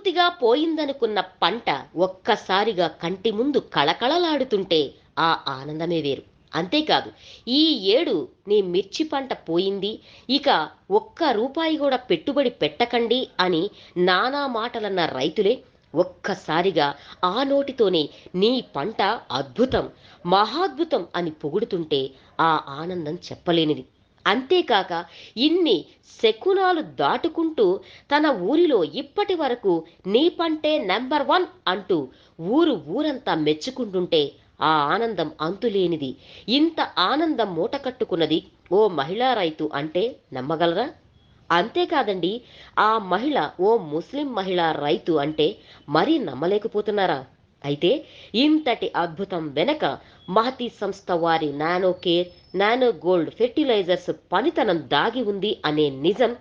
పూర్తిగా పోయిందనుకున్న పంట ఒక్కసారిగా కంటి ముందు కళకళలాడుతుంటే ఆ ఆనందమే వేరు. అంతేకాదు ఈ ఏడు నీ మిర్చి పంట పోయింది ఇక ఒక్క రూపాయి కూడా పెట్టుబడి పెట్టకండి అని నానా మాటలన్న రైతులే ఒక్కసారిగా ఆ నోటితోనే నీ పంట అద్భుతం మహాద్భుతం అని పొగుడుతుంటే ఆ ఆనందం చెప్పలేనిది. అంతేకాక ఇన్ని శకునాలు దాటుకుంటూ తన ఊరిలో ఇప్పటి వరకు నీ పంటే నెంబర్ వన్ అంటూ ఊరు ఊరంతా మెచ్చుకుంటుంటే ఆ ఆనందం అంతులేనిది. ఇంత ఆనందం మూటకట్టుకున్నది ఓ మహిళా రైతు అంటే నమ్మగలరా? అంతేకాదండి ఆ మహిళ ఓ ముస్లిం మహిళా రైతు అంటే మరీ నమ్మలేకపోతున్నారా? అయితే ఇంతటి అద్భుతం వెనక మహతి సంస్థ వారి nano care nano gold fertilizers పనితనం దాగి ఉంది అనే నిజం.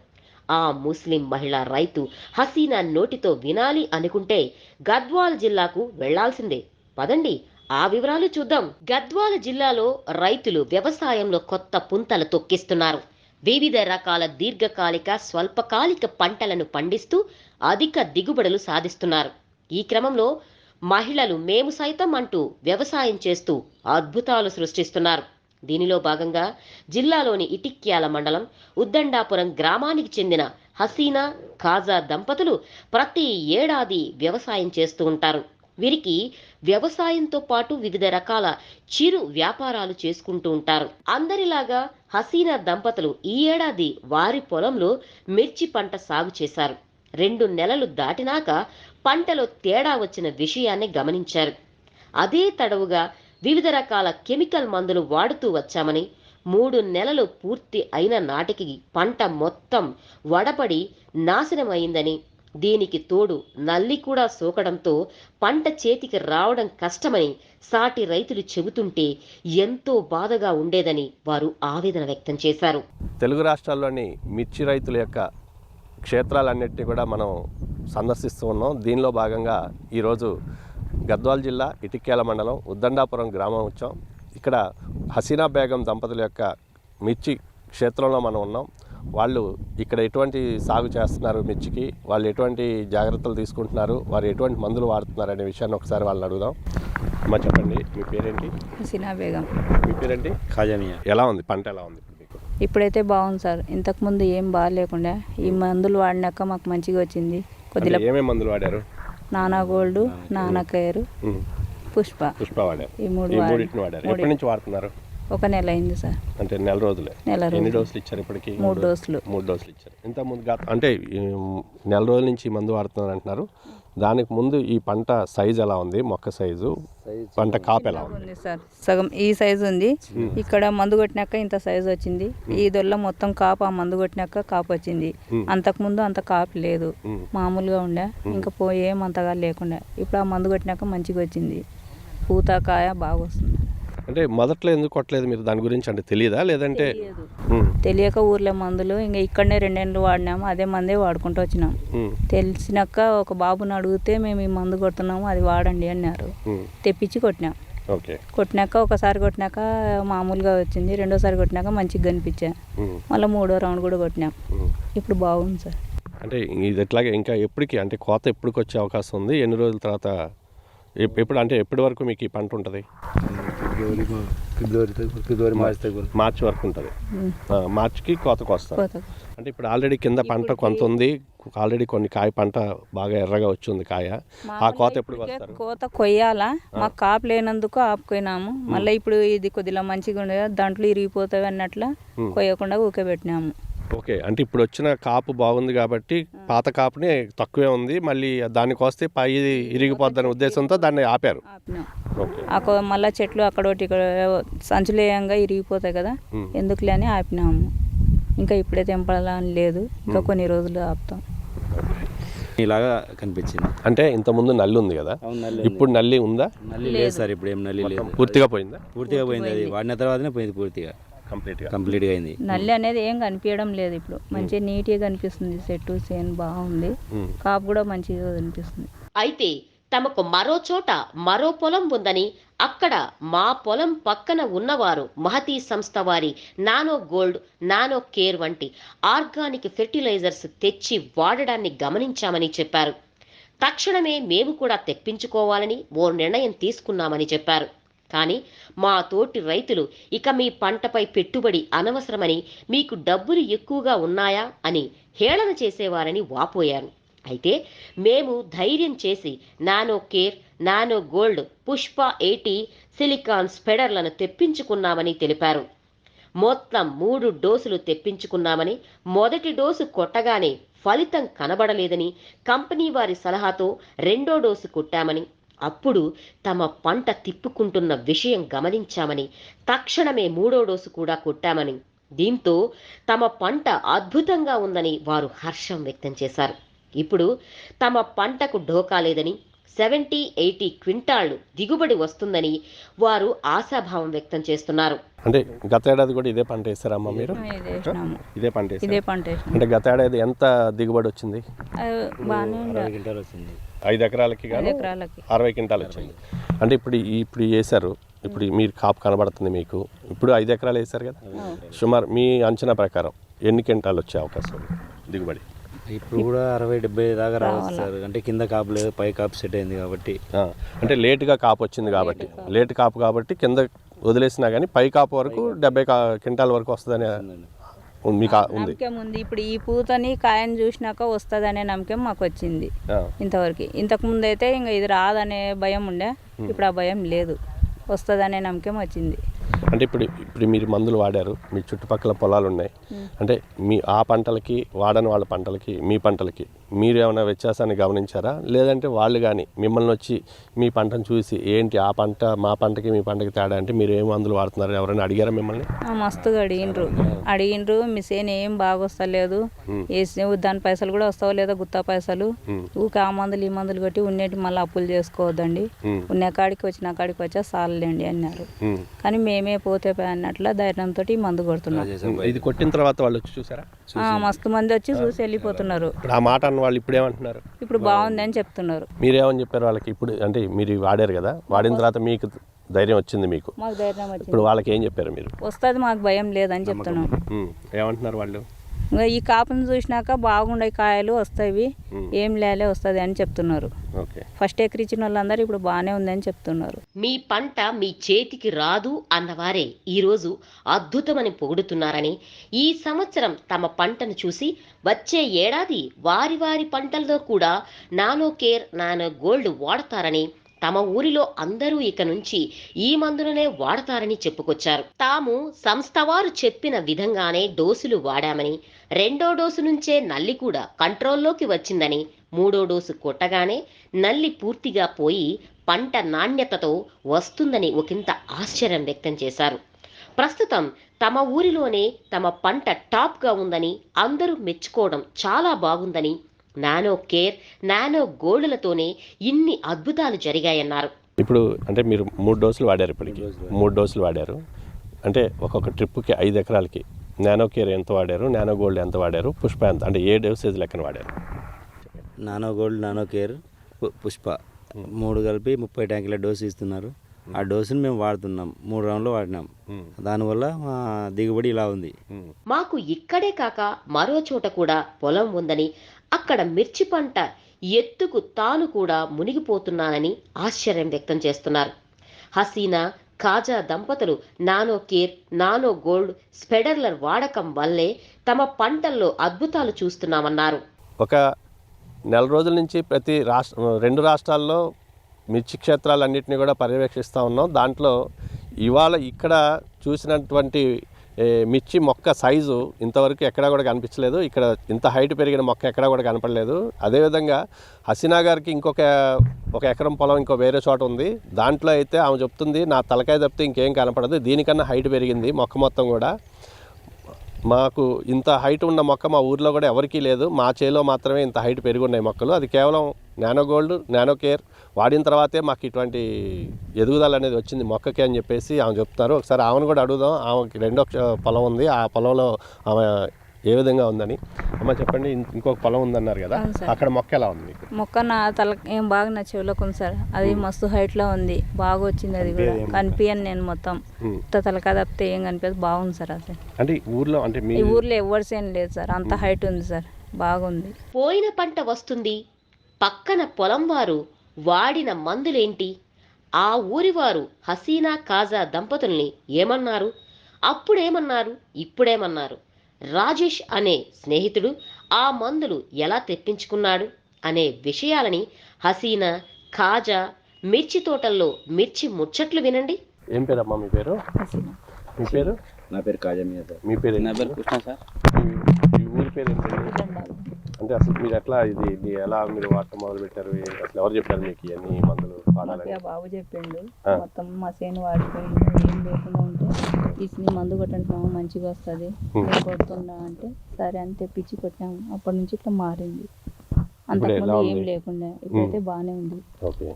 ఆ ముస్లిం మహిళా రైతు హసీనా నోటితో వినాలి అనుకుంటే గద్వాల్ జిల్లాకు వెళ్ళాల్సిందే. పదండి ఆ వివరాలు చూద్దాం. గద్వాల జిల్లాలో రైతులు వ్యవసాయంలో కొత్త పుంతలు తొక్కిస్తున్నారు. వివిధ రకాల దీర్ఘకాలిక స్వల్పకాలిక పంటలను పండిస్తూ అధిక దిగుబడులు సాధిస్తున్నారు. ఈ క్రమంలో మహిళలు మేము సైతం అంటూ వ్యవసాయం చేస్తూ అద్భుతాలు సృష్టిస్తున్నారు. దీనిలో భాగంగా జిల్లాలోని ఇటిక్యాల మండలం ఉద్దండాపురం గ్రామానికి చెందిన హసీనా ఖాజా దంపతులు ప్రతి ఏడాది వ్యవసాయం చేస్తూ ఉంటారు. వీరికి వ్యవసాయంతో పాటు వివిధ రకాల చిరు వ్యాపారాలు చేసుకుంటూ ఉంటారు. అందరిలాగా హసీనా దంపతులు ఈ ఏడాది వారి పొలంలో మిర్చి పంట సాగు చేశారు. రెండు నెలలు దాటినాక పంటలో తేడా వచ్చిన విషయాన్ని గమనించారు. అదే తడవుగా వివిధ రకాల కెమికల్ మందులు వాడుతూ వచ్చామని మూడు నెలలు పూర్తి అయిన నాటికి పంట మొత్తం వడపడి నాశనమైందని దీనికి తోడు నల్లి కూడా సోకడంతో పంట చేతికి రావడం కష్టమని సాటి రైతులు చెబుతుంటే ఎంతో బాధగా ఉండేదని వారు ఆవేదన వ్యక్తం చేశారు. తెలుగు రాష్ట్రాల్లోని మిర్చి రైతుల యొక్క క్షేత్రాలన్నింటినీ కూడా మనం సందర్శిస్తూ ఉన్నాం. దీనిలో భాగంగా ఈరోజు గద్వాల్ జిల్లా ఇటిక్యాల మండలం ఉద్దండాపురం గ్రామం వచ్చాం. ఇక్కడ హసీనా బేగం దంపతుల యొక్క మిర్చి క్షేత్రంలో మనం ఉన్నాం. వాళ్ళు ఇక్కడ ఎటువంటి సాగు చేస్తున్నారు మిర్చికి? వాళ్ళు ఎటువంటి జాగ్రత్తలు తీసుకుంటున్నారు? వారు ఎటువంటి మందులు వాడుతున్నారు అనే విషయాన్ని ఒకసారి వాళ్ళని అడుగుదాం. అమ్మ చెప్పండి మీ పేరేంటి? హసీనా బేగం. మీ పేరేంటి? ఖాజామియా ఎలా ఉంది? పంట ఎలా ఉంది ఇప్పుడైతే బాగుంది సార్. ఇంతకుముందు ఏం బాగాలేకుండా ఈ మందులు వాడినాక మాకు మంచిగా వచ్చింది. కొద్దిగా ఏమేమి మందులు వాడారు? నానా గోల్డ్ నానా కేరు. పుష్ప. పుష్ప వాడారు. ఈ మూడి- ఎప్పటి నుంచి వాడుతున్నారు? ఒక నెల అయింది సార్. అంటే నెల రోజులే. నెల ఎన్ని రోజులు. డోసులు ఇచ్చారు ఇప్పటికి? మూడు డోసులు. మూడు డోసులు ఇచ్చారు. ఇంత ముందు అంటే నెల రోజుల నుంచి మందు వాడుతున్నారు అంటున్నారు. దానికి ముందు ఈ పంట సైజ్ ఎలా ఉంది? మొక్క సైజు? పంట కాపు ఎలా ఉంది? ఉంది సార్. సగం ఈ సైజు ఉంది. ఇక్కడ మందు కొట్టినాక ఇంత సైజు వచ్చింది. ఈ దొల్ల మొత్తం కాపు ఆ మందు కొట్టినాక కాపు వచ్చింది. అంతకుముందు అంత కాపు లేదు. మ్మ్. మామూలుగా ఉండే. ఇంకా పో ఏమంతగా లేకుండా. ఇప్పుడు ఆ మందు కొట్టినాక మంచిగా వచ్చింది. పూత కాయ బాగా వస్తుంది. అంటే మొదట్లో ఎందుకు కొట్టలేదు మీరు? దాని గురించి అంటే తెలియదా? లేదంటే తెలియక ఊర్లో మందులు ఇంకా ఇక్కడనే రెండేళ్ళు వాడినాము అదే మందే వాడుకుంటూ వచ్చినాం. తెలిసినాక ఒక బాబుని అడిగితే మేము ఈ మందు కొడుతున్నాము అది వాడండి అన్నారు. తెప్పించి కొట్టినాం. కొట్టినాక ఒకసారి కొట్టినాక మామూలుగా వచ్చింది రెండోసారి కొట్టినాక మంచిగా కనిపించా. మళ్ళీ మూడో రౌండ్ కూడా కొట్టినాం. ఇప్పుడు బాగుంది సార్. అంటే ఇది ఎట్లాగే ఇంకా ఎప్పటికి అంటే కోత ఎప్పటికి వచ్చే అవకాశం ఉంది? ఎన్ని రోజుల తర్వాత ఎప్- ఎప్పుడు అంటే ఎప్పటి వరకు మీకు ఈ పంట ఉంటుంది? ఫిబ్రవరి ఫిబ్రవరి ఫిబ్రవరి మార్చి తగ్గ మార్చి వరకు ఉంటుంది. మార్చికి కోతకు వస్తారు అంటే ఇప్పుడు ఆల్రెడీ కింద పంట కొంత ఉంది. ఆల్రెడీ కొన్ని కాయ పంట బాగా ఎర్రగా వచ్చింది కాయ. ఆ కోత ఎప్పుడు వస్తారు కోత కొయ్యాలా? మాకు కాపు లేనందుకు ఆపుకున్నాము. మళ్ళీ ఇప్పుడు ఇది కొద్దిగా మంచిగా ఉండేది దాంట్లో ఇరిగిపోతాయి అన్నట్ల కొయ్యకుండా ఊకబెట్టినాము. ఓకే. అంటే ఇప్పుడు వచ్చిన కాపు బాగుంది కాబట్టి పాత కాపుని తక్కువే ఉంది. మళ్ళీ దానికి వస్తే పై ఇరిగిపోద్దనే ఉద్దేశంతో దాన్ని ఆపారు. ఆపినాం. ఓకే. ఆ కొ- మళ్ళా చెట్లు అక్కడ ఒకటి ఇక్కడ సంచులేయంగా ఇరిగిపోతాయి కదా. ఎందుకులే అని ఆపినాము. ఇంకా ఇప్పుడే తెంపాలని లేదు. ఇంకా కొన్ని రోజులు ఆపుతాం. ఇలాగా కనిపించింది. అంటే ఇంతకుముందు నల్లి ఉంది కదా. అవును నల్లి ఇప్పుడు నల్లి ఉందా? నల్లి లేదు సార్ ఇప్పుడు ఏం నల్లి లేదు. పూర్తిగా పోయిందా? పూర్తిగా పోయింది అది. వాడిన తర్వాతనే పోయింది పూర్తిగా. కంప్లీట్గా. అయింది. నల్లి అనేది ఏం కనిపించడం లేదు ఇప్పుడు. మంచిగా నీట్గా కనిపిస్తుంది. చెట్టు చేను బాగుంది. కాపు కూడా మంచిగా కనిపిస్తుంది. అయితే తమకు మరో చోట మరో పొలం ఉందని అక్కడ మా పొలం పక్కన ఉన్నవారు మహతీ సంస్థ వారి నానో గోల్డ్ నానో కేర్ వంటి ఆర్గానిక్ ఫెర్టిలైజర్స్ తెచ్చి వాడడాన్ని గమనించామని చెప్పారు. తక్షణమే మేము కూడా తెప్పించుకోవాలని ఓ నిర్ణయం తీసుకున్నామని చెప్పారు. కానీ మా తోటి రైతులు ఇక మీ పంటపై పెట్టుబడి అనవసరమని మీకు డబ్బులు ఎక్కువగా ఉన్నాయా అని హేళన చేసేవారని వాపోయారు. అయితే మేము ధైర్యం చేసి nano care nano gold Pushpa eighty silicon స్పెడర్లను తెప్పించుకున్నామని తెలిపారు. మొత్తం మూడు డోసులు తెప్పించుకున్నామని మొదటి డోసు కొట్టగానే ఫలితం కనబడలేదని కంపెనీ వారి సలహాతో రెండో డోసు కొట్టామని అప్పుడు తమ పంట తిప్పుకుంటున్న విషయం గమనించామని తక్షణమే మూడో డోసు కూడా కొట్టామని. దీంతో తమ పంట అద్భుతంగా ఉందని వారు హర్షం వ్యక్తం చేశారు. ఇప్పుడు తమ పంటకు ఢోకా లేదని సెవెంటీ ఎయిటీ క్వింటాళ్ళు దిగుబడి వస్తుందని వారు ఆశాభావం వ్యక్తం చేస్తున్నారు. అంటే గత ఏడాది కూడా ఇదే పంట వేస్తారమ్మా మీరు? ఇదే పంట వేసారు. ఇదే పంట అంటే గత ఏడాది ఎంత దిగుబడి వచ్చింది. ఐదు ఎకరాలకి ఎకరాలకి. అరవై క్వింటాలు వచ్చింది. అంటే ఇప్పుడు ఇప్పుడు వేసారు ఇప్పుడు మీరు కాపు కనబడుతుంది మీకు. ఇప్పుడు ఐదు ఎకరాలు వేసారు కదా? సుమారు మీ అంచనా ప్రకారం ఎన్ని క్వింటాలు వచ్చే అవకాశం ఉంది? దిగుబడి. ఇప్పుడు కూడా అరవై డెబ్బై దాకా రావచ్చు సార్. అంటే కింద కాపు లేదు పై కాపు సెట్ అయింది కాబట్టి. అంటే లేటుగా కాపు వచ్చింది కాబట్టి. లేట్ కాపు కాబట్టి కింద వదిలేసినా కానీ పై కాపు వరకు డెబ్బై కా క్వింటాల వరకు వస్తుందని మీకు ఉంది. నమ్మకం ఉంది. ఇప్పుడు ఈ పూతని కాయని చూసినాక వస్తుందనే నమ్మకం మాకు వచ్చింది ఇంతవరకు. ఇంతకు ముందు అయితే ఇంకా ఇది రాదనే భయం ఉండే ఇప్పుడు ఆ భయం లేదు. వస్తుందనే నమ్మకం వచ్చింది. అంటే ఇప్పుడు ఇప్పుడు మీరు మందులు వాడారు మీ చుట్టుపక్కల పొలాలు ఉన్నాయి అంటే మీ ఆ పంటలకి వాడని వాళ్ళ పంటలకి మీ పంటలకి మీరు ఏమైనా వ్యత్యాసాన్ని గమనించారా? లేదంటే వాళ్ళు కానీ మిమ్మల్ని వచ్చి మీ పంటను చూసి ఏంటి ఆ పంట మా పంటకి మీ పంటకి తేడా అంటే మీరు ఏం మందులు వాడుతున్నారు? ఎవరైనా అడిగారా మిమ్మల్ని? మస్తుగా అడిగిండ్రు. అడిగిండ్రు మీ సేను ఏం బాగా వస్తలేదు. వేసి దాని పైసలు కూడా వస్తావో లేదో గుత్తా పైసలు? ఊకే ఆ మందులు ఈ మందులు కొట్టి ఉన్నేటి మళ్ళీ అప్పులు చేసుకోవద్దండి. ఉన్న కాడికి వచ్చిన కాడికి వచ్చా సాలండి అన్నారు. కానీ మేమే పోతే పోయి అన్నట్ల ధైర్యంతో మందు కొడుతున్నాం. ఇది కొట్టిన తర్వాత వాళ్ళు వచ్చి చూసారా? మస్తు మంది వచ్చి చూసి వెళ్ళిపోతున్నారు. ఇప్పుడు ఆ మాట అన్న వాళ్ళు ఇప్పుడు ఏమంటున్నారు? ఇప్పుడు బాగుంది అని చెప్తున్నారు. మీరేమని చెప్పారు వాళ్ళకి? ఇప్పుడు అంటే మీరు వాడారు కదా వాడిన తర్వాత మీకు ధైర్యం వచ్చింది మీకు? మాకు ధైర్యం ఇప్పుడు వాళ్ళకి ఏం చెప్పారు మీరు? వస్తుంది మాకు భయం లేదని చెప్తున్నాం. ఏమంటున్నారు వాళ్ళు? ఇంకా ఈ కాపుని చూసినాక బాగుండే కాయలు వస్తాయి. ఏం లేలే వస్తుంది అని చెప్తున్నారు. ఓకే. ఫస్ట్ ఎకరిచ్చిన వాళ్ళందరూ ఇప్పుడు బాగానే ఉందని చెప్తున్నారు. మీ పంట మీ చేతికి రాదు అన్నవారే ఈరోజు అద్భుతమని పొగుడుతున్నారని ఈ సంవత్సరం తమ పంటను చూసి వచ్చే ఏడాది వారి వారి పంటల్లో కూడా నానో కేర్ నానో గోల్డ్ వాడతారని తమ ఊరిలో అందరూ ఇక నుంచి ఈ మందులనే వాడతారని చెప్పుకొచ్చారు. తాము సంస్థ వారు చెప్పిన విధంగానే డోసులు వాడామని రెండో డోసు నుంచే నల్లి కూడా కంట్రోల్లోకి వచ్చిందని మూడో డోసు కొట్టగానే నల్లి పూర్తిగా పోయి పంట నాణ్యతతో వస్తుందని ఒకంత ఆశ్చర్యం వ్యక్తం చేశారు. ప్రస్తుతం తమ ఊరిలోనే తమ పంట టాప్గా ఉందని అందరూ మెచ్చుకోవడం చాలా బాగుందని నానో కేర్ నానో గోల్డ్లతోనే ఇన్ని అద్భుతాలు జరిగాయన్నారు. ఇప్పుడు అంటే మీరు మూడు డోసులు వాడారు ఇప్పటికి. మూడు డోసులు వాడారు. అంటే ఒక్కొక్క ట్రిప్కి ఐదు ఎకరాలకి నానో కేర్ ఎంత వాడారు? నానో గోల్డ్ ఎంత వాడారు? పుష్ప ఎంత? అంటే ఏ డోసేజ్ లెక్కన వాడారు? Nano gold nano care Pushpa మూడు కలిపి ముప్పై ట్యాంకుల డోసు ఇస్తున్నారు. ఆ డోసుని మేము వాడుతున్నాం. మూడు రౌండ్లు వాడినాం. దానివల్ల మా దిగుబడి ఇలా ఉంది. మాకు ఇక్కడే కాక మరో చోట కూడా పొలం ఉందని అక్కడ మిర్చి పంట ఎత్తుకు తాను కూడా మునిగిపోతున్నానని ఆశ్చర్యం వ్యక్తం చేస్తున్నారు. హసీనా కాజా దంపతులు నానో కేర్ నానో గోల్డ్ స్పెడర్లర్ వాడకం వల్లే తమ పంటల్లో అద్భుతాలు చూస్తున్నామన్నారు. ఒక నెల రోజుల నుంచి ప్రతి రాష్ట్ర రెండు రాష్ట్రాల్లో మిర్చి క్షేత్రాలన్నింటినీ కూడా పర్యవేక్షిస్తూ ఉన్నాం. దాంట్లో ఇవాళ ఇక్కడ చూసినటువంటి మిర్చి మొక్క సైజు ఇంతవరకు ఎక్కడా కూడా కనిపించలేదు. ఇక్కడ ఇంత హైట్ పెరిగిన మొక్క ఎక్కడా కూడా కనపడలేదు. అదేవిధంగా హసీనా గారికి ఇంకొక ఒక ఎకరం పొలం ఇంకో వేరే చోట ఉంది. దాంట్లో అయితే ఆమె చెప్తుంది నా తలకాయ తప్పితే ఇంకేం కనపడదు. దీనికన్నా హైట్ పెరిగింది మొక్క మొత్తం కూడా. మాకు ఇంత హైట్ ఉన్న మొక్క మా ఊర్లో కూడా ఎవరికీ లేదు. మా చేలో మాత్రమే ఇంత హైట్ పెరిగి ఉన్నాయి మొక్కలు. అది కేవలం నానో గోల్డ్ నానో కేర్ వాడిన తర్వాతే మాకు ఇటువంటి ఎదుగుదల అనేది వచ్చింది మొక్కకి అని చెప్పేసి ఆమె చెప్తారు. ఒకసారి ఆమెను కూడా అడుగుదాం. ఆమెకి రెండో పొలం ఉంది. ఆ పొలంలో ఆమె ఏ విధంగా ఉందని. అమ్మ చెప్పండి ఇంకొక పొలం ఉందన్నారు కదా. అక్కడ మొక్క ఎలా ఉంది మీకు? మొక్క నా తల ఏం బాగా నా చెవిలోకి ఉంది సార్. అది మస్తు హైట్లో ఉంది. బాగా వచ్చింది అది కూడా. కనిపించను నేను మొత్తం. తలకాయ తప్పితే ఏం కనిపించదు బాగుంది సార్ అసలు అంటే ఊర్లో అంటే మీ ఈ ఊర్లో ఎవరి సేన్ లేదు సార్. అంత హైట్ ఉంది సార్. బాగుంది. పోయిన పంట వస్తుంది. పక్కన పొలం వారు వాడిన మందులేంటి? ఆ ఊరివారు హసీనా కాజా దంపతుల్ని ఏమన్నారు? అప్పుడేమన్నారు? ఇప్పుడేమన్నారు? రాజేష్ అనే స్నేహితుడు ఆ మందులు ఎలా తెప్పించుకున్నాడు అనే విషయాలని హసీనా ఖాజా మిర్చి తోటల్లో మిర్చి ముచ్చట్లు వినండి. ఏం పేరమ్మా మీ పేరు? మీ పేరు? నా పేరు సార్ మీ పేరు నా? పేరు కృష్ణ సార్. ఊరి పేరు ఏంటండి అంటే అసలు మీరు ఎట్లా ఇది ఇది ఎలా మీరు వాడటం మొదలు పెట్టారు? అసలు ఎవరు చెప్పారు మీకు ఇవన్నీ మందులు వాడాలని? బాబు చెప్పిండు. మొత్తం మా సేను వాడిపోయింది ఏం లేకుండా ఉంటే ఈ మందు కొట్టండి మామ మంచిగా వస్తుంది. కొడుతున్నా అంటే సరే అని తెప్పించి కొట్టాము అప్పటి నుంచి ఇట్లా మారింది. అంతకుముందు ఏం? లేకుండా ఇప్పుడైతే బాగానే ఉంది. ఓకే.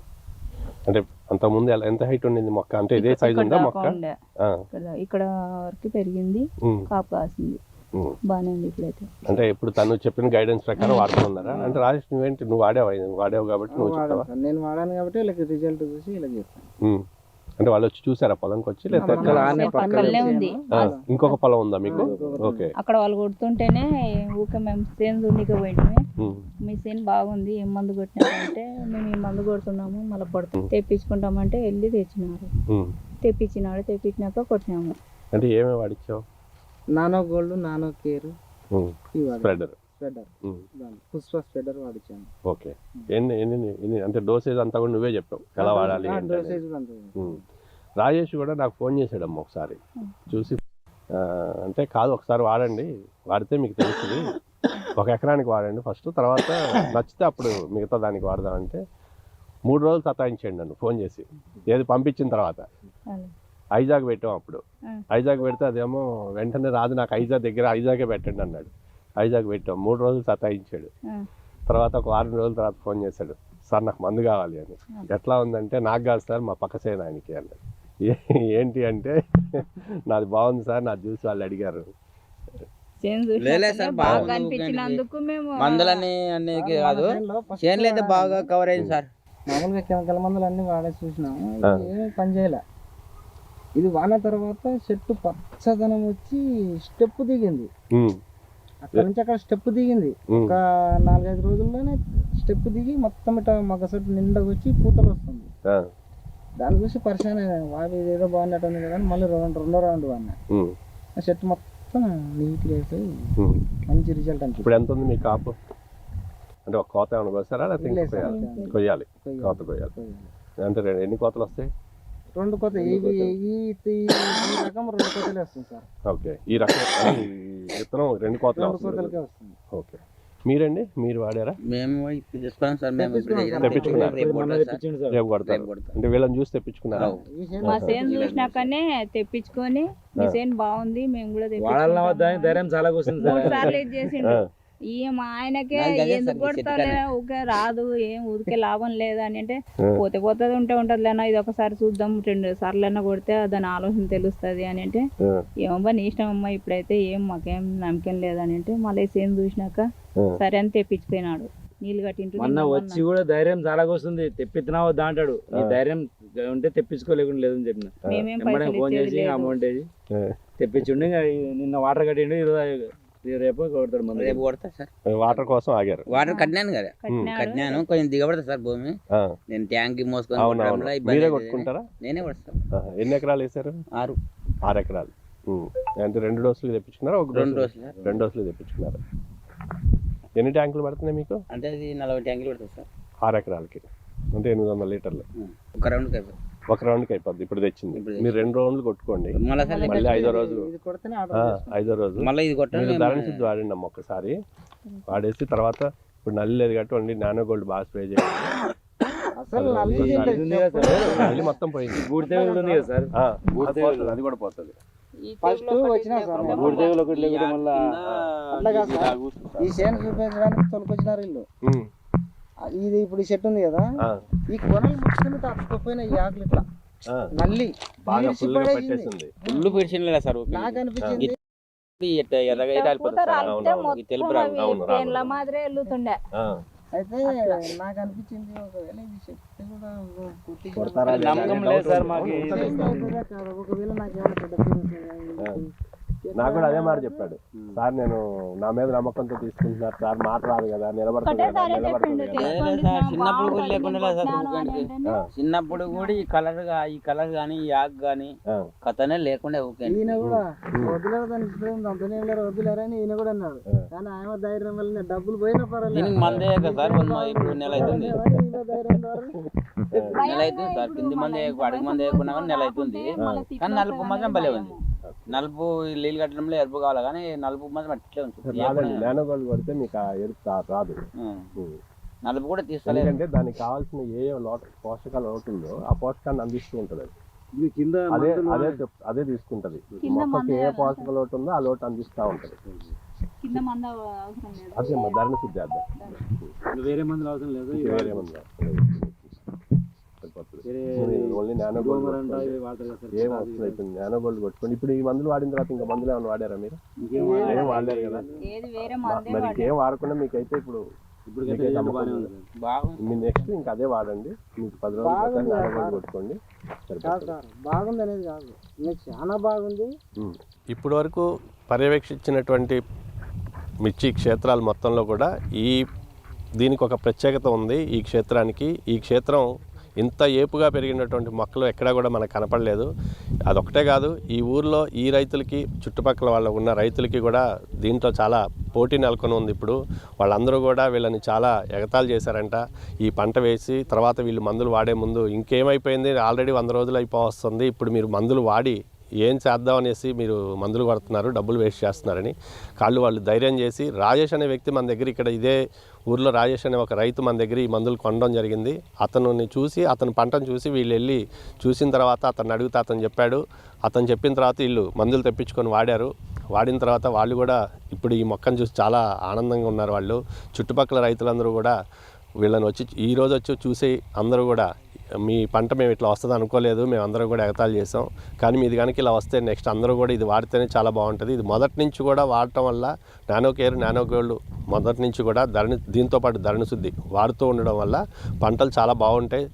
అంటే అంతకుముందు ఎలా ఎంత హైట్ ఉండింది మొక్క? అంటే ఇదే సైజు ఇక్కడ ఉందా మొక్క? ఇక్కడ వరకు పెరిగింది కాపు కాసింది. బాగానే ఉంది ఇప్పుడైతే. అంటే ఇప్పుడు తను చెప్పిన గైడెన్స్ ప్రకారం వాడుతున్నారా? అంటే రాజేష్ నువ్వేంటి? నువ్వు వాడావు నువ్వు వాడావు కాబట్టి నువ్వు చెప్తావా. నేను వాడాను కాబట్టి వీళ్ళకి రిజల్ట్ చూసి వీళ్ళకి చెప్తాను. అంటే వాళ్ళు వచ్చి చూసారా పొలంకి వచ్చి? ఉంది. ఇంకొక పొలం ఉందా మీకు? ఓకే. అక్కడ వాళ్ళు కొడుతుంటేనే ఊకే మేము సేను దున్నిక పోయినామే ఉమ్, మీ సేను బాగుంది ఏం మందు కొట్టినారంటే మేము ఈ మందు కొడుతున్నాము మళ్ళీ కొడతాం తెప్పించుకుంటామంటే వెళ్ళి తెచ్చినారు. తెప్పించినాడు తెప్పించినాక కొట్టినాము. అంటే ఏమేమి వాడిచ్చావు? Nano gold nano care. Spreader. Spreader. Pushpa spreader వాడిచ్చాను. Okay. ఎన్ని ఎన్ని ఎన్ని అంటే డోసేజ్ అంతా కూడా నువ్వే చెప్పావు. ఎలా వాడాలి. డోసేజ్. రాజేష్ కూడా నాకు ఫోన్ చేసాడమ్మ ఒకసారి. చూసి అంటే కాదు ఒకసారి వాడండి. వాడితే మీకు తెలుస్తుంది. ఒక ఎకరానికి వాడండి. ఫస్ట్ తర్వాత నచ్చితే అప్పుడు మిగతా దానికి వాడదామంటే మూడు రోజులు సతాయించండి నన్ను ఫోన్ చేసి. ఏది పంపించిన తర్వాత. అలా. ఐజాగ్ పెట్టాం అప్పుడు. ఐజాగ్ పెడితే అదేమో వెంటనే రాదు నాకు ఐజాగ్ దగ్గర ఐజాగే పెట్టండి అన్నాడు. ఐజాగ్ పెట్టాం. మూడు రోజులు సతాయించాడు. తర్వాత ఒక వారం రోజుల తర్వాత ఫోన్ చేశాడు. సార్ నాకు మందు కావాలి అని. ఎట్లా ఉందంటే నాకు కాదు సార్ మా పక్క సేన ఆయనకి అన్నాడు. ఏ- ఏంటి అంటే నాది బాగుంది సార్ నా చూసి వాళ్ళు అడిగారు. మందులని అన్నికి కాదు. చేనులో అయితే బాగా కవర్ అయింది సార్. మామూలుగా కెమికల్ మందులు అన్ని వాడేసి చూసినాము. పని చేయలే. ఇది వాడిన తర్వాత చెట్టు పచ్చదనం వచ్చి స్టెప్ దిగింది. అక్కడ నుంచి అక్కడ స్టెప్ దిగింది. ఒక నాలుగైదు రోజుల్లోనే స్టెప్ దిగి మొత్తం ఇట్లా మగ చెట్టు నిండా వచ్చి పూతలు వస్తుంది. దాని చూసి పరిశాన్ వాడు ఇదేదో బాగున్నట్టు ఉంది కదా మళ్ళీ రెండు రెండో రౌండ్ వాడినా. చెట్టు మొత్తం నీట్గా అయిపోయి. మంచి రిజల్ట్ అనిపిస్తుంది ఇప్పుడు ఎంత ఉంది మీ కాపు? అంటే ఒక కోత ఏమైనా కోసారా. కొయ్యాలి. కోత కొయ్యాలి. అంటే ఎన్ని కోతలు వస్తాయి? రెండు కొత్త ఇవి ఈ రకం రెండు కొత్తలే వస్తుంది సార్ ఓకే ఈ రకం ఈ విత్తనం రెండు కోతలు రెండు వస్తుంది కొత్తలకే వస్తుంది ఓకే మీరండి మీరు వాడారా మేము ఇప్పుడు తెచ్చుకున్నాం సార్ మేము ఇప్పుడు తెప్పించుకున్నాం. తెప్పించుకున్నారు. రేపు కొడతాం సార్. రేపు కొడతారు రేపు కొడతాం. అంటే వీళ్ళని చూసి తెప్పించుకున్నారా అవు. ఈ చేను మా సేను చూసినాకనే తెప్పించుకొని మీ సేను బాగుంది మేము కూడా వాడాలన్నా వద్దా అని. ధైర్యం చాలా కూర్చుంది మూడు సార్లు ఇది చేసిండు ఆ. ఈ మా ఆయనకే ఎందుకు చెట్టుకనే. ఊకే రాదు ఏం ఊరికే లాభం లేదు అని అంటే. పోతే పోతుంది ఉంటే ఉంటుంది లేనా ఇది ఒకసారి చూద్దాం రెండు సార్లు అయినా కొడితే దాని ఆలోచన తెలుస్తుంది అని అంటే ఏమబ్బా నీ ఇష్టం అమ్మా ఇప్పుడైతే ఏం మాకేం నమ్మకం లేదని అంటే మళ్ళీ సేమ్ చూసినాక. సరే అని తెప్పించిపోయినాడు నీళ్ళు కట్టింటూ మొన్న వచ్చి కూడా ధైర్యం చాలా వస్తుంది తెప్పిస్తున్నా వద్దా అంటాడు. ఈ ధైర్యం ఉంటే తెప్పించుకోలేకుండా లేదని చెప్పిన. ఫోన్ చేసి అమౌంట్ వేసి. తెప్పించుండి నిన్న వాటర్ కట్టిండు ఈరోజు రేపు కొడతాడు మన రేపు కొడతా సార్. వాటర్ కోసం ఆగారు. వాటర్ కట్టినాను కదా. కట్టినాను. కొంచెం దిగబడతా సార్ భూమి. నేను ట్యాంక్ మోసుకొని మీరే. కొట్టుకుంటారా? నేనే కొడతాను. ఎన్ని ఎకరాలు వేసారు ఆరు. ఆరు ఎకరాలు. అంటే రెండు డోసులు తెప్పించుకున్నారా? ఒక రెండు డోసు? రోజులు సార్ రెండు డోసులు తెప్పించుకున్నారు? ఎన్ని ట్యాంకులు పడుతున్నాయి మీకు? అంటే అది నలభై ట్యాంకులు కొడతాయి సార్. ఆరు ఎకరాలకి. అంటే ఎనిమిది వందల లీటర్లు. ఒక రౌండ్ అయిపోతుంది ఒక రౌండ్కి అయిపోద్ది. ఇప్పుడు తెచ్చింది. మీరు రెండు రౌండ్లు కొట్టుకోండి. మళ్ళీ ఐదో రోజు. ఐదో రోజు. మళ్ళీ ఇది కొట్టడం మీరు ధరణ శుద్ధి వాడండి అమ్మ ఒక్కసారి. వాడేసి తర్వాత ఇప్పుడు నల్లి లేదు కాబట్టి ఓన్లీ నానో గోల్డ్ బాగా స్ప్రే చేయండి. నల్లి మొత్తం పోయింది. అది కూడా పోతుంది. ఫస్ట్ వచ్చినా సార్. ఒకటి మళ్ళా. ఈ చేను చూపించడానికి తొలకొచ్చినారు ఆ, ఇది ఇప్పుడు ఈ చెట్టు ఉంది కదా ఈ కొనలు ముట్టుకుని తప్పకపోయిన ఈ ఆకులు ఇట్లా నల్లి బాగా. పెట్టేసింది ఫుల్ పిడిచిండే సార్ నాకు అనిపించింది మొత్తం అయితే నాకు అనిపించింది ఒకవేళ ఇది చెప్తే కూడా? ఒకవేళ నాకు ఏమైనా. నాకు కూడా అదే మాట చెప్పాడు. సార్ నేను నా మీద నమ్మకంతో తీసుకుంటున్నారు సార్ మాట రాదు కదా చిన్నప్పుడు కూడా లేకుండా చిన్నప్పుడు కూడా ఈ కలర్గా ఈ కలర్ గానీ ఈ ఆకు గానీ కథనే లేకుండా ఈయన కూడా వదిలేరు వదిలేరని ఈయన కూడా అన్నాడు. కానీ ఆయన ధైర్యం వల్ల డబ్బులు పోయినా పర్వాలేదు. దీనికి మందే కదా సార్ వన్ మ- ఇప్పుడు నెల అవుతుంది నెల అవుతుంది సార్ కింది మంది అడుగు మంది కానీ నెల అవుతుంది కానీ నలుపు మాత్రం భలే ఉంది. నలుపు ఈ నీళ్ళు కట్టడంలో ఎరుపు కావాలి కానీ నలుపు మాత్రం అట్లే రాదండి నానో గోల్డ్ కొడితే మీకు ఆ ఎరుపు రాదు. నలుపు కూడా తీస్తలేదు ఎందుకంటే దానికి కావాల్సిన ఏ లోట పోషకాలు అవుతుందో ఆ పోషకాన్ని అందిస్తూ ఉంటుంది అది. ఇది కింద అదే మందులు అదే అదే తీసుకుంటది. మొక్కకి ఏ పోషక లోటు ఉందో ఆ లోటు అందిస్తూ ఉంటది. కింద మంద అవసరం లేదు. అదే చేద్దాం ఇంకా వేరే మందులు అవసరం లేదు? వేరే ఉంది సరిపోతుంది వేరే ఓన్లీ నానో గోల్డ్ కొట్టుకోండి. ఇవి వాడతారు కదా సార్ ఏం అవసరం అయిపోయింది నానో గోల్డ్ కొట్టుకోండి? ఇప్పుడు ఈ మందులు వాడిన తర్వాత ఇంకా మందులు ఏమైనా వాడారా మీరు? ఏం వాడలేరు కదా? మరి ఇంకేం వాడకుండా మీకైతే ఇప్పుడు మీ నెక్స్ట్ ఇంకా అదే వాడండి. మీకు పది రోజులు నానో గోల్డ్ కొట్టుకోండి. బాగుంది అనేది కాదు. చాలా బాగుంది. ఇప్పటి వరకు పర్యవేక్షించినటువంటి మిర్చి క్షేత్రాలు మొత్తంలో కూడా ఈ దీనికి ఒక ప్రత్యేకత ఉంది. ఈ క్షేత్రానికి ఈ క్షేత్రం ఇంత ఏపుగా పెరిగినటువంటి మొక్కలు ఎక్కడా కూడా మనకు కనపడలేదు. అదొకటే కాదు ఈ ఊర్లో ఈ రైతులకి చుట్టుపక్కల వాళ్ళు ఉన్న రైతులకి కూడా దీంట్లో చాలా పోటీ నెలకొని ఉంది ఇప్పుడు. వాళ్ళందరూ కూడా వీళ్ళని చాలా ఎగతాళి చేశారంట. ఈ పంట వేసి తర్వాత వీళ్ళు మందులు వాడే ముందు ఇంకేమైపోయింది? ఆల్రెడీ వంద రోజులు అయిపోవస్తుంది ఇప్పుడు మీరు మందులు వాడి ఏం చేద్దాం అనేసి మీరు మందులు కొడుతున్నారు డబ్బులు వేస్ట్ చేస్తున్నారని. కాళ్ళు వాళ్ళు ధైర్యం చేసి రాజేష్ అనే వ్యక్తి మన దగ్గర ఇక్కడ ఇదే ఊర్లో రాజేష్ అనే ఒక రైతు మన దగ్గర ఈ మందులు కొనడం జరిగింది. అతను చూసి అతని పంటను చూసి వీళ్ళు వెళ్ళి చూసిన తర్వాత అతను అడిగితే అతను చెప్పాడు. అతను చెప్పిన తర్వాత వీళ్ళు మందులు తెప్పించుకొని వాడారు. వాడిన తర్వాత వాళ్ళు కూడా ఇప్పుడు ఈ మొక్కను చూసి చాలా ఆనందంగా ఉన్నారు వాళ్ళు. చుట్టుపక్కల రైతులందరూ కూడా వీళ్ళని వచ్చి ఈ రోజు వచ్చి చూసి అందరూ కూడా మీ పంట మేము ఇట్లా వస్తుంది అనుకోలేదు మేము అందరం కూడా ఎగతాళి చేసాం కానీ మీది కనుక ఇలా వస్తే నెక్స్ట్ అందరూ కూడా ఇది వాడితేనే చాలా బాగుంటుంది. ఇది మొదటి నుంచి కూడా వాడటం వల్ల నానో కేర్ నానో గోల్డ్ మొదటి నుంచి కూడా ధరణి దీంతో పాటు ధరణి శుద్ధి వాడుతూ ఉండడం వల్ల పంటలు చాలా బాగుంటాయి.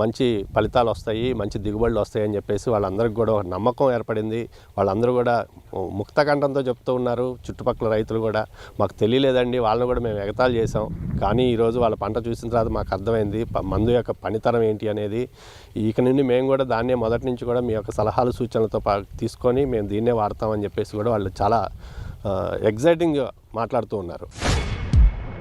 మంచి ఫలితాలు వస్తాయి మంచి దిగుబడులు వస్తాయి అని చెప్పేసి వాళ్ళందరికీ కూడా ఒక నమ్మకం ఏర్పడింది. వాళ్ళందరూ కూడా ముక్త కంఠంతో చెప్తూ ఉన్నారు. చుట్టుపక్కల రైతులు కూడా మాకు తెలియలేదండి వాళ్ళని కూడా మేము ఎగతాళి చేసాం కానీ ఈరోజు వాళ్ళ పంట చూసిన తర్వాత మాకు అర్థమైంది మందు యొక్క పనితనం ఏంటి అనేది. ఇక నుండి మేము కూడా దాన్నే మొదటి నుంచి కూడా మీ యొక్క సలహాలు సూచనలతో పా తీసుకొని మేము దీన్నే వాడతామని చెప్పేసి కూడా వాళ్ళు చాలా ఎగ్జైటింగ్గా మాట్లాడుతూ ఉన్నారు.